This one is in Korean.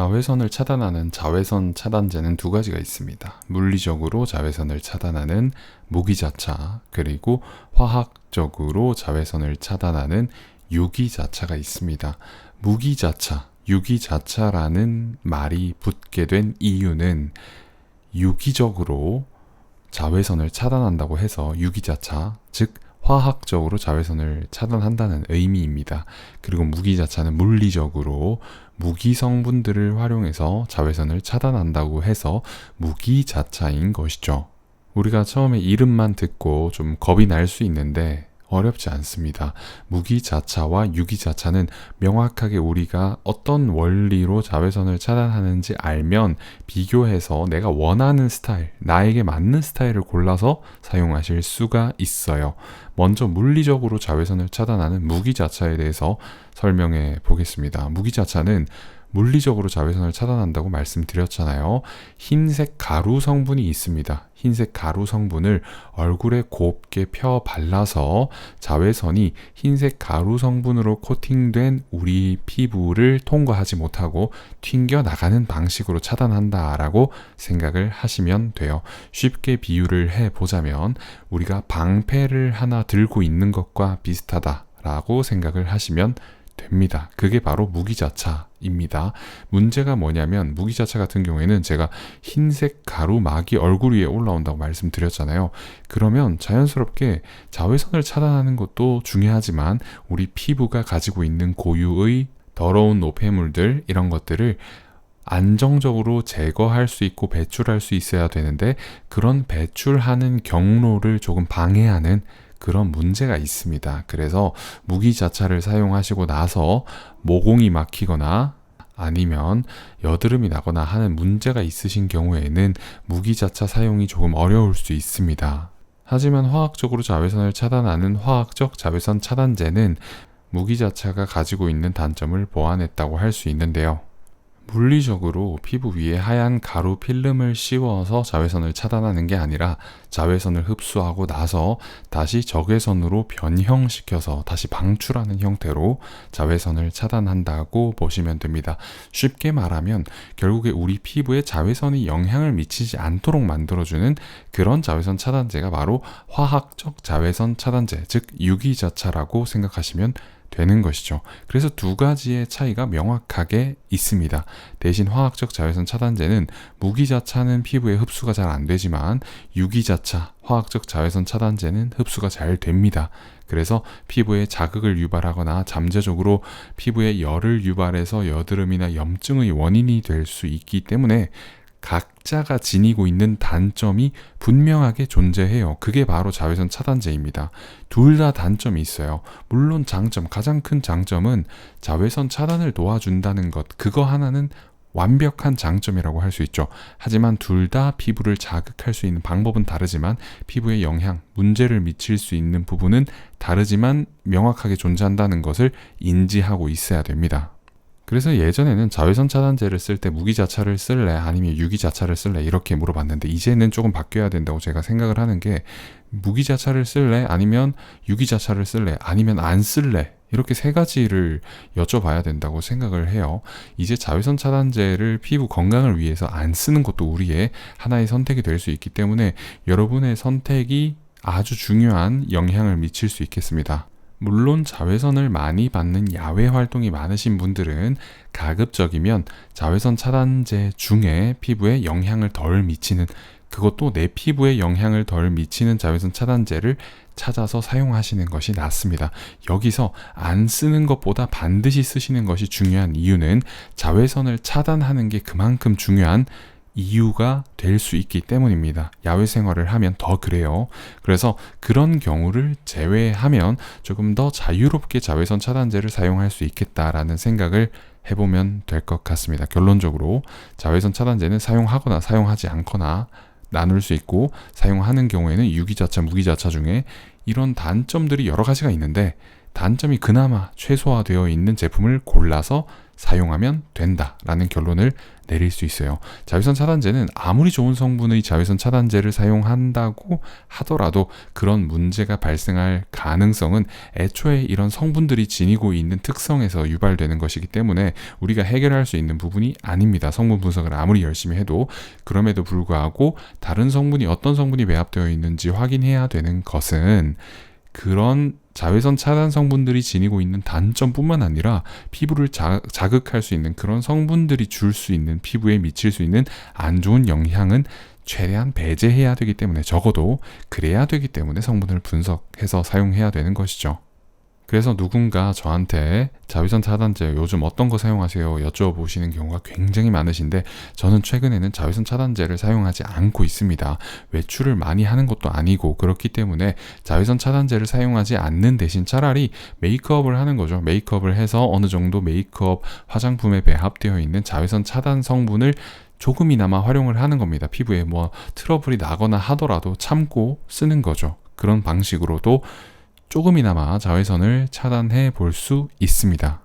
자외선을 차단하는 자외선 차단제는 두 가지가 있습니다. 물리적으로 자외선을 차단하는 무기자차, 그리고 화학적으로 자외선을 차단하는 유기자차가 있습니다. 무기자차, 유기자차라는 말이 붙게 된 이유는 유기적으로 자외선을 차단한다고 해서 유기자차, 즉 화학적으로 자외선을 차단한다는 의미입니다. 그리고 무기 자차는 물리적으로 무기 성분들을 활용해서 자외선을 차단한다고 해서 무기 자차인 것이죠. 우리가 처음에 이름만 듣고 좀 겁이 날 수 있는데 어렵지 않습니다. 무기자차와 유기자차는 명확하게 우리가 어떤 원리로 자외선을 차단하는지 알면 비교해서 내가 원하는 스타일, 나에게 맞는 스타일을 골라서 사용하실 수가 있어요. 먼저 물리적으로 자외선을 차단하는 무기자차에 대해서 설명해 보겠습니다. 무기자차는 물리적으로 자외선을 차단한다고 말씀드렸잖아요. 흰색 가루 성분이 있습니다. 흰색 가루 성분을 얼굴에 곱게 펴 발라서 자외선이 흰색 가루 성분으로 코팅된 우리 피부를 통과하지 못하고 튕겨 나가는 방식으로 차단한다라고 생각을 하시면 돼요. 쉽게 비유를 해 보자면 우리가 방패를 하나 들고 있는 것과 비슷하다라고 생각을 하시면 됩니다. 그게 바로 무기자차입니다. 문제가 뭐냐면 무기자차 같은 경우에는 제가 흰색 가루막이 얼굴 위에 올라온다고 말씀드렸잖아요. 그러면 자연스럽게 자외선을 차단하는 것도 중요하지만 우리 피부가 가지고 있는 고유의 더러운 노폐물들 이런 것들을 안정적으로 제거할 수 있고 배출할 수 있어야 되는데 그런 배출하는 경로를 조금 방해하는 그런 문제가 있습니다. 그래서 무기 자차를 사용하시고 나서 모공이 막히거나 아니면 여드름이 나거나 하는 문제가 있으신 경우에는 무기 자차 사용이 조금 어려울 수 있습니다. 하지만 화학적으로 자외선을 차단하는 화학적 자외선 차단제는 무기 자차가 가지고 있는 단점을 보완했다고 할 수 있는데요. 물리적으로 피부 위에 하얀 가루 필름을 씌워서 자외선을 차단하는 게 아니라 자외선을 흡수하고 나서 다시 적외선으로 변형시켜서 다시 방출하는 형태로 자외선을 차단한다고 보시면 됩니다. 쉽게 말하면 결국에 우리 피부에 자외선이 영향을 미치지 않도록 만들어주는 그런 자외선 차단제가 바로 화학적 자외선 차단제, 즉 유기자차라고 생각하시면 되는 것이죠. 그래서 두 가지의 차이가 명확하게 있습니다. 대신 화학적 자외선 차단제는 무기자차는 피부에 흡수가 잘 안 되지만 유기자차, 화학적 자외선 차단제는 흡수가 잘 됩니다. 그래서 피부에 자극을 유발하거나 잠재적으로 피부에 열을 유발해서 여드름이나 염증의 원인이 될 수 있기 때문에 각자가 지니고 있는 단점이 분명하게 존재해요. 그게 바로 자외선 차단제입니다. 둘 다 단점이 있어요. 물론 장점, 가장 큰 장점은 자외선 차단을 도와준다는 것. 그거 하나는 완벽한 장점이라고 할 수 있죠. 하지만 둘 다 피부를 자극할 수 있는 방법은 다르지만 피부에 영향, 문제를 미칠 수 있는 부분은 다르지만 명확하게 존재한다는 것을 인지하고 있어야 됩니다. 그래서 예전에는 자외선 차단제를 쓸 때 무기자차를 쓸래? 아니면 유기자차를 쓸래? 이렇게 물어봤는데 이제는 조금 바뀌어야 된다고 제가 생각을 하는 게 무기자차를 쓸래? 아니면 유기자차를 쓸래? 아니면 안 쓸래? 이렇게 세 가지를 여쭤봐야 된다고 생각을 해요. 이제 자외선 차단제를 피부 건강을 위해서 안 쓰는 것도 우리의 하나의 선택이 될 수 있기 때문에 여러분의 선택이 아주 중요한 영향을 미칠 수 있겠습니다. 물론 자외선을 많이 받는 야외 활동이 많으신 분들은 가급적이면 자외선 차단제 중에 피부에 영향을 덜 미치는 그것도 내 피부에 영향을 덜 미치는 자외선 차단제를 찾아서 사용하시는 것이 낫습니다. 여기서 안 쓰는 것보다 반드시 쓰시는 것이 중요한 이유는 자외선을 차단하는 게 그만큼 중요한 이유가 될 수 있기 때문입니다. 야외 생활을 하면 더 그래요. 그래서 그런 경우를 제외하면 조금 더 자유롭게 자외선 차단제를 사용할 수 있겠다라는 생각을 해보면 될 것 같습니다. 결론적으로 자외선 차단제는 사용하거나 사용하지 않거나 나눌 수 있고 사용하는 경우에는 유기자차, 무기자차 중에 이런 단점들이 여러 가지가 있는데 단점이 그나마 최소화되어 있는 제품을 골라서 사용하면 된다라는 결론을 내릴 수 있어요. 자외선 차단제는 아무리 좋은 성분의 자외선 차단제를 사용한다고 하더라도 그런 문제가 발생할 가능성은 애초에 이런 성분들이 지니고 있는 특성에서 유발되는 것이기 때문에 우리가 해결할 수 있는 부분이 아닙니다. 성분 분석을 아무리 열심히 해도 그럼에도 불구하고 다른 성분이 어떤 성분이 배합되어 있는지 확인해야 되는 것은 그런 자외선 차단 성분들이 지니고 있는 단점뿐만 아니라 피부를 자, 자극할 수 있는 그런 성분들이 줄 수 있는 피부에 미칠 수 있는 안 좋은 영향은 최대한 배제해야 되기 때문에 적어도 그래야 되기 때문에 성분을 분석해서 사용해야 되는 것이죠. 그래서 누군가 저한테 자외선 차단제 요즘 어떤 거 사용하세요? 여쭤보시는 경우가 굉장히 많으신데 저는 최근에는 자외선 차단제를 사용하지 않고 있습니다. 외출을 많이 하는 것도 아니고 그렇기 때문에 자외선 차단제를 사용하지 않는 대신 차라리 메이크업을 하는 거죠. 메이크업을 해서 어느 정도 메이크업 화장품에 배합되어 있는 자외선 차단 성분을 조금이나마 활용을 하는 겁니다. 피부에 뭐 트러블이 나거나 하더라도 참고 쓰는 거죠. 그런 방식으로도 조금이나마 자외선을 차단해 볼 수 있습니다.